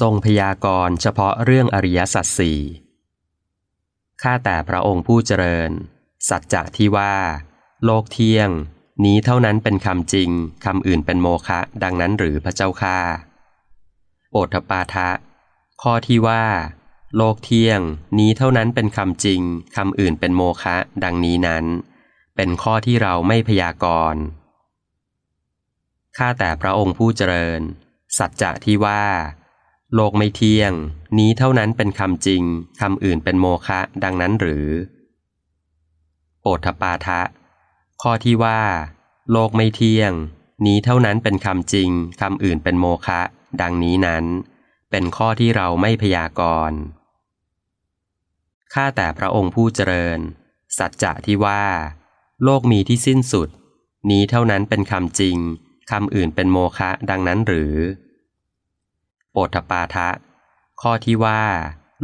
ทรงพยากรณ์เฉพาะเรื่องอริยสัจสี่ข้าแต่พระองค์ผู้เจริญ สัจจะที่ว่า โลกเที่ยง นี้เท่านั้นเป็นคำจริงคำอื่นเป็นโมฆะดังนั้นหรือพระเจ้าข้าโอทปาทะ ข้อที่ว่า โลกเที่ยง นี้เท่านั้นเป็นคำจริงคำอื่นเป็นโมฆะดังนี้นั้น เป็นข้อที่เราไม่พยากรณ์ข้าแต่พระองค์ผู้เจริญ สัจจะที่ว่า โลกไม่เที่ยง นี้เท่านั้นเป็นคำจริงคำอื่นเป็นโมฆะดังนั้นหรือ โอทปาทะ ข้อที่ว่า โลกไม่เที่ยง นี้เท่านั้นเป็นคำจริงคำอื่นเป็นโมฆะดังนี้นั้น เป็นข้อที่เราไม่พยากรณ์ข้าแต่พระองค์ผู้เจริญ สัจจะที่ว่า โลกมีที่สิ้นสุด นี้เท่านั้นเป็นคำจริงคำอื่นเป็นโมฆะดังนั้นหรือ โปทปาทะ ข้อที่ว่า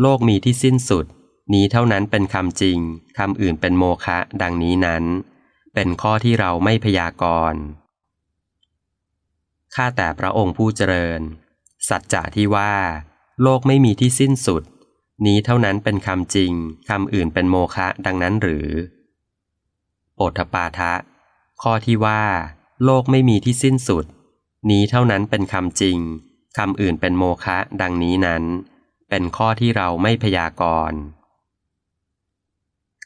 โลกมีที่สิ้นสุด นี้เท่านั้นเป็นคำจริงคำอื่นเป็นโมฆะดังนี้นั้น เป็นข้อที่เราไม่พยากรณ์ข้าแต่พระองค์ผู้เจริญ สัจจะที่ว่า โลกไม่มีที่สิ้นสุด นี้เท่านั้นเป็นคำจริงคำอื่นเป็นโมฆะดังนั้นหรือโอทปาทะ ข้อที่ว่า โลกไม่มีที่สิ้นสุด นี้เท่านั้นเป็นคำจริง คำอื่นเป็นโมฆะดังนี้นั้น เป็นข้อที่เราไม่พยากรณ์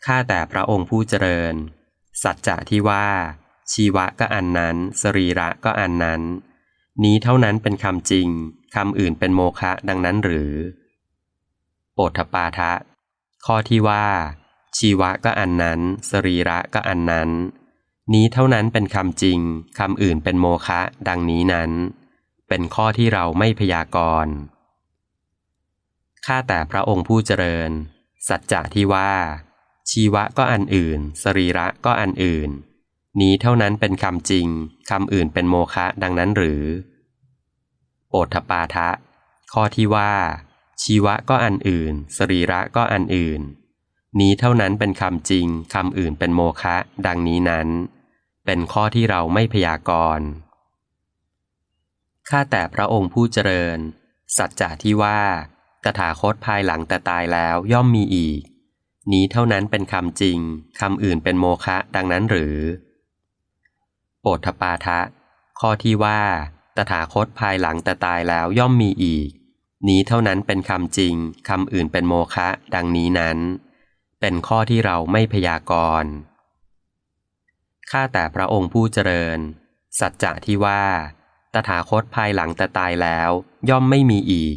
ข้าแต่พระองค์ผู้เจริญ สัจจะที่ว่า ชีวะก็อันนั้น สรีระก็อันนั้น นี้เท่านั้นเป็นคำจริงคำอื่นเป็นโมฆะดังนั้นหรือโอทปาทะ ข้อที่ว่า ชีวะก็อันนั้น สรีระก็อันนั้น นี้เท่านั้นเป็นคำจริงคำอื่นเป็นโมฆะดังนี้นั้น เป็นข้อที่เราไม่พยากรณ์ข้าแต่พระองค์ผู้เจริญ สัจจะที่ว่า ชีวะก็อันอื่น สรีระก็อันอื่น นี้เท่านั้นเป็นคำจริงคำอื่นเป็นโมฆะดังนั้นหรือ โอทปาทะ ข้อที่ว่า ชีวะก็อันอื่น สรีระก็อันอื่น นี้เท่านั้นเป็นคำจริงคำอื่นเป็นโมฆะดังนี้นั้น เป็นข้อที่เราไม่พยากรณ์ ข้าแต่พระองค์ผู้เจริญ สัจจะที่ว่าตถาคตภายหลังแต่ตายแล้วย่อมมีอีก นี้เท่านั้นเป็นคำจริงคำอื่นเป็นโมฆะดังนั้นหรือ โอทปาทะ ข้อที่ว่าตถาคตภายหลังแต่ตายแล้วย่อมมีอีก นี้เท่านั้นเป็นคำจริงคำอื่นเป็นโมฆะดังนี้นั้น เป็นข้อที่เราไม่พยากรณ์ข้าแต่พระองค์ผู้เจริญ สัจจะที่ว่า ตถาคตภายหลังแต่ตายแล้ว ย่อมไม่มีอีก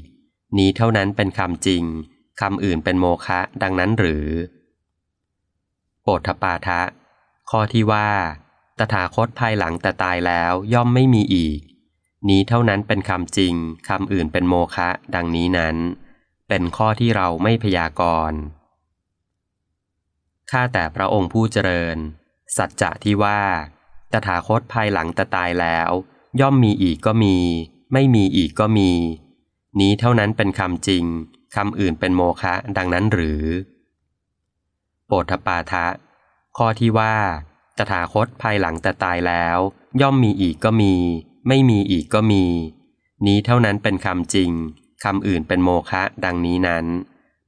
นี้เท่านั้นเป็นคำจริงคำอื่นเป็นโมฆะดังนั้นหรือโปทปาทะ ข้อที่ว่า ตถาคตภายหลังแต่ตายแล้วย่อมไม่มีอีก นี้เท่านั้นเป็นคำจริงคำอื่นเป็นโมฆะดังนี้นั้น เป็นข้อที่เราไม่พยากรณ์ข้าแต่พระองค์ผู้เจริญ สัจจะที่ว่า ตถาคตภายหลังแต่ตายแล้ว ย่อมมีอีกก็มี ไม่มีอีกก็มี นี้เท่านั้นเป็นคำจริงคำอื่นเป็นโมฆะดังนั้นหรือ โปทปาทะ ข้อที่ว่า ตถาคตภายหลังแต่ตายแล้ว ย่อมมีอีกก็มี ไม่มีอีกก็มี นี้เท่านั้นเป็นคำจริงคำอื่นเป็นโมฆะดังนี้นั้น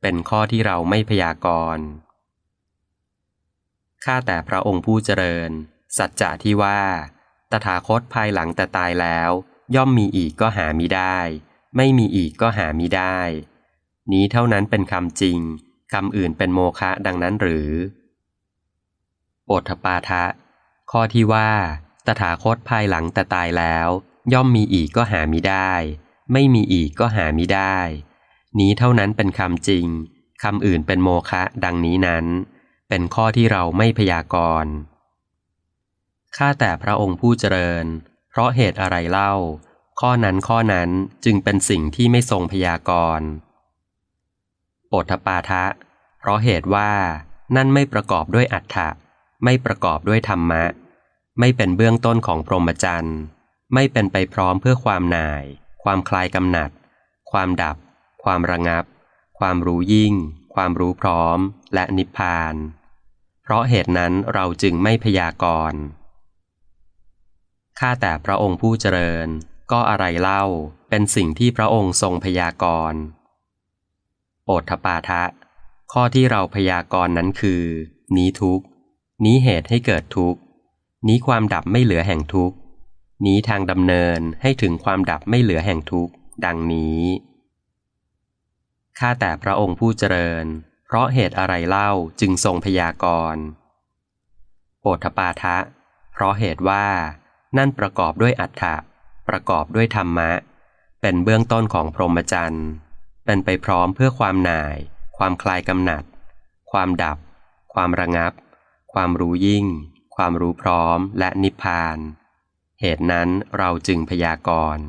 เป็นข้อที่เราไม่พยากรณ์ข้าแต่พระองค์ผู้เจริญ สัจจะที่ว่า ตถาคตภายหลังแต่ตายแล้ว ย่อมมีอีกก็หามิได้ ไม่มีอีกก็หามิได้ นี้เท่านั้นเป็นคำจริงคำอื่นเป็นโมฆะดังนั้นหรือโอทปาทะ ข้อที่ว่า ตถาคตภายหลังแต่ตายแล้ว ย่อมมีอีกก็หามิได้ ไม่มีอีกก็หามิได้ นี้เท่านั้นเป็นคำจริงคำอื่นเป็นโมฆะดังนี้นั้น เป็นข้อที่เราไม่พยากรณ์ ข้าแต่พระองค์ผู้เจริญ เพราะเหตุอะไรเล่า ข้อนั้นข้อนั้นจึงเป็นสิ่งที่ไม่ทรงพยากรณ์โอทปาทะ เพราะเหตุว่านั่นไม่ประกอบด้วยอัฏฐะไม่ประกอบด้วยธรรมะ ไม่เป็นเบื้องต้นของพรหมจรรย์ไม่เป็นไปพร้อมเพื่อความหน่าย ความคลายกำหนัด ความดับ ความระงับ ความรู้ยิ่ง ความรู้พร้อม และนิพพาน เพราะเหตุนั้นเราจึงไม่พยากรณ์ ข้าแต่พระองค์ผู้เจริญ ก็อะไรเล่า เป็นสิ่งที่พระองค์ทรงพยากรณ์ โอทปาทะ ข้อที่เราพยากรณ์นั้นคือ นี้ทุกนี้เหตุให้เกิดทุกนี้ความดับไม่เหลือแห่งทุกนี้ทางดำเนินให้ถึงความดับไม่เหลือแห่งทุกดังนี้ ข้าแต่พระองค์ผู้เจริญ เพราะเหตุอะไรเล่าจึงทรงพยากรณ์โอทปาทะ เพราะเหตุว่า นั่นประกอบด้วยอัฏฐะประกอบด้วยธรรมะ เป็นเบื้องต้นของพรหมจรรย์เป็นไปพร้อมเพื่อความหน่าย ความคลายกำหนัด ความดับ ความระงับ ความรู้ยิ่ง ความรู้พร้อมและนิพพาน เหตุนั้นเราจึงพยากรณ์